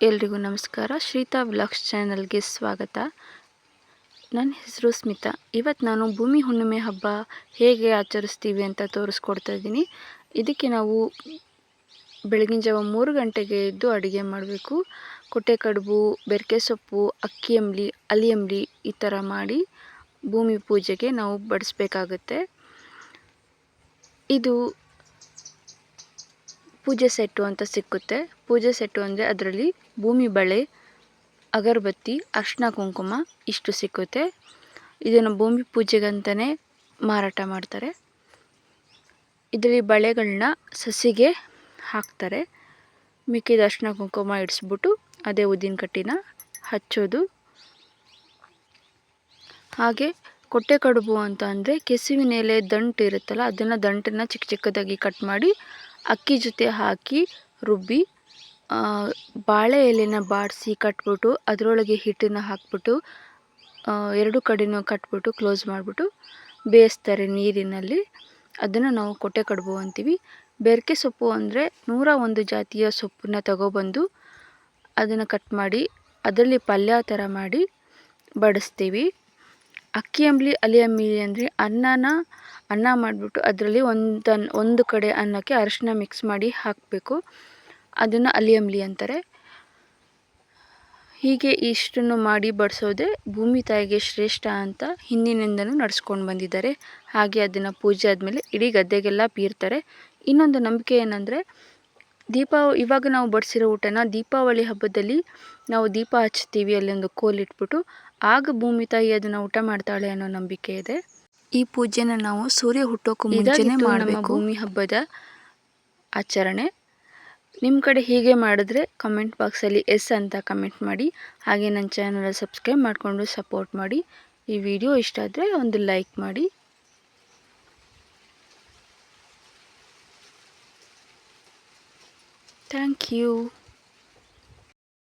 ಎಲ್ರಿಗೂ ನಮಸ್ಕಾರ. ಶ್ರೀತಾ ವ್ಲಾಗ್ಸ್ ಚಾನಲ್ಗೆ ಸ್ವಾಗತ. ನನ್ನ ಹೆಸರು ಸ್ಮಿತಾ. ಇವತ್ತು ನಾನು ಭೂಮಿ ಹುಣ್ಣಿಮೆ ಹಬ್ಬ ಹೇಗೆ ಆಚರಿಸ್ತೀವಿ ಅಂತ ತೋರಿಸ್ಕೊಡ್ತಾ ಇದ್ದೀನಿ. ಇದಕ್ಕೆ ನಾವು ಬೆಳಗಿನ ಜಾವ ಮೂರು ಗಂಟೆಗೆ ಎದ್ದು ಅಡುಗೆ ಮಾಡಬೇಕು. ಕೊಟ್ಟೆ ಕಡುಬು, ಬೆರಕೆ ಸೊಪ್ಪು, ಅಕ್ಕಿ ಅಂಬ್ಲಿ ಅಲಿ ಅಂಬ್ಲಿ ಈ ಥರ ಮಾಡಿ ಭೂಮಿ ಪೂಜೆಗೆ ನಾವು ಬಡಿಸ್ಬೇಕಾಗುತ್ತೆ. ಇದು ಪೂಜೆ ಸೆಟ್ಟು ಅಂತ ಸಿಕ್ಕುತ್ತೆ. ಪೂಜೆ ಸೆಟ್ಟು ಅಂದರೆ ಅದರಲ್ಲಿ ಭೂಮಿ, ಬಳೆ, ಅಗರಬತ್ತಿ ಅರ್ಶಿನ ಕುಂಕುಮ ಇಷ್ಟು ಸಿಕ್ಕುತ್ತೆ. ಇದನ್ನು ಭೂಮಿ ಪೂಜೆಗಂತಲೇ ಮಾರಾಟ ಮಾಡ್ತಾರೆ. ಇದರಲ್ಲಿ ಬಳೆಗಳನ್ನ ಸಸಿಗೆ ಹಾಕ್ತಾರೆ. ಮಿಕ್ಕಿದ ಅರ್ಶಿನ ಕುಂಕುಮ ಇಡಿಸ್ಬಿಟ್ಟು ಅದೇ ಉದ್ದಿನ ಕಟ್ಟಿನ ಹಚ್ಚೋದು. ಹಾಗೆ ಕೊಟ್ಟೆ ಕಡುಬು ಅಂತ ಅಂದರೆ ಕೆಸುವಿನ ಎಲೆ ದಂಟು ಇರುತ್ತಲ್ಲ, ಅದನ್ನು ದಂಟನ್ನು ಚಿಕ್ಕ ಚಿಕ್ಕದಾಗಿ ಕಟ್ ಮಾಡಿ ಅಕ್ಕಿ ಜೊತೆ ಹಾಕಿ ರುಬ್ಬಿ ಬಾಳೆ ಎಲೆನ ಬಾಡಿಸಿ ಕಟ್ಬಿಟ್ಟು, ಅದರೊಳಗೆ ಹಿಟ್ಟನ್ನು ಹಾಕ್ಬಿಟ್ಟು ಎರಡು ಕಡೆಯೂ ಕಟ್ಬಿಟ್ಟು ಕ್ಲೋಸ್ ಮಾಡಿಬಿಟ್ಟು ಬೇಯಿಸ್ತಾರೆ ನೀರಿನಲ್ಲಿ. ಅದನ್ನು ನಾವು ಕೊಟ್ಟೆ ಕಡುಬು ಅಂತೀವಿ. ಬೆರಕೆ ಸೊಪ್ಪು ಅಂದರೆ ನೂರ ಒಂದು ಜಾತಿಯ ಸೊಪ್ಪನ್ನ ತಗೊಬಂದು ಅದನ್ನು ಕಟ್ ಮಾಡಿ, ಅದರಲ್ಲಿ ಪಲ್ಯ ಥರ ಮಾಡಿ ಬಡಿಸ್ತೀವಿ. ಅಕ್ಕಿ ಅಂಬಲಿ, ಅಲಿ ಅಂಬಲಿ ಅಂದರೆ ಅನ್ನನ ಅನ್ನ ಮಾಡಿಬಿಟ್ಟು ಅದರಲ್ಲಿ ಒಂದು ಒಂದು ಕಡೆ ಅನ್ನಕ್ಕೆ ಅರಿಶಿನ ಮಿಕ್ಸ್ ಮಾಡಿ ಹಾಕಬೇಕು. ಅದನ್ನು ಅಲಿ ಅಂಬ್ಲಿ ಅಂತಾರೆ. ಹೀಗೆ ಇಷ್ಟನ್ನು ಮಾಡಿ ಬಡಿಸೋದೇ ಭೂಮಿ ತಾಯಿಗೆ ಶ್ರೇಷ್ಠ ಅಂತ ಹಿಂದಿನಿಂದನೂ ನಡೆಸ್ಕೊಂಡು ಬಂದಿದ್ದಾರೆ. ಹಾಗೆ ಅದನ್ನು ಪೂಜೆ ಆದಮೇಲೆ ಇಡೀ ಗದ್ದೆಗೆಲ್ಲ ಬೀರ್ತಾರೆ. ಇನ್ನೊಂದು ನಂಬಿಕೆ ಏನಂದರೆ ದೀಪಾವ ಇವಾಗ ನಾವು ಬಡಿಸಿರೋ ಊಟನ ದೀಪಾವಳಿ ಹಬ್ಬದಲ್ಲಿ ನಾವು ದೀಪ ಹಚ್ತೀವಿ ಅಲ್ಲೊಂದು ಕೋಲಿಟ್ಬಿಟ್ಟು ಆಗ ಭೂಮಿ ತಾಯಿ ಅದನ್ನು ಊಟ ಮಾಡ್ತಾಳೆ ಅನ್ನೋ ನಂಬಿಕೆ ಇದೆ. ಈ ಪೂಜೆನ ನಾವು ಸೂರ್ಯ ಹುಟ್ಟೋಕ್ಕೂ ಮುಂಚೆನೇ ಮಾಡಬೇಕು. ಭೂಮಿ ಹಬ್ಬದ ಆಚರಣೆ. ನಿಮ್ಮ ಕಡೆ ಹೀಗೆ ಮಾಡಿದ್ರೆ ಕಮೆಂಟ್ ಬಾಕ್ಸಲ್ಲಿ ಎಸ್ ಅಂತ ಕಮೆಂಟ್ ಮಾಡಿ. ಹಾಗೆ ನನ್ನ ಚಾನಲ್ ಸಬ್ಸ್ಕ್ರೈಬ್ ಮಾಡಿಕೊಂಡು ಸಪೋರ್ಟ್ ಮಾಡಿ. ಈ ವಿಡಿಯೋ ಇಷ್ಟ ಆದರೆ ಒಂದು ಲೈಕ್ ಮಾಡಿ. Thank you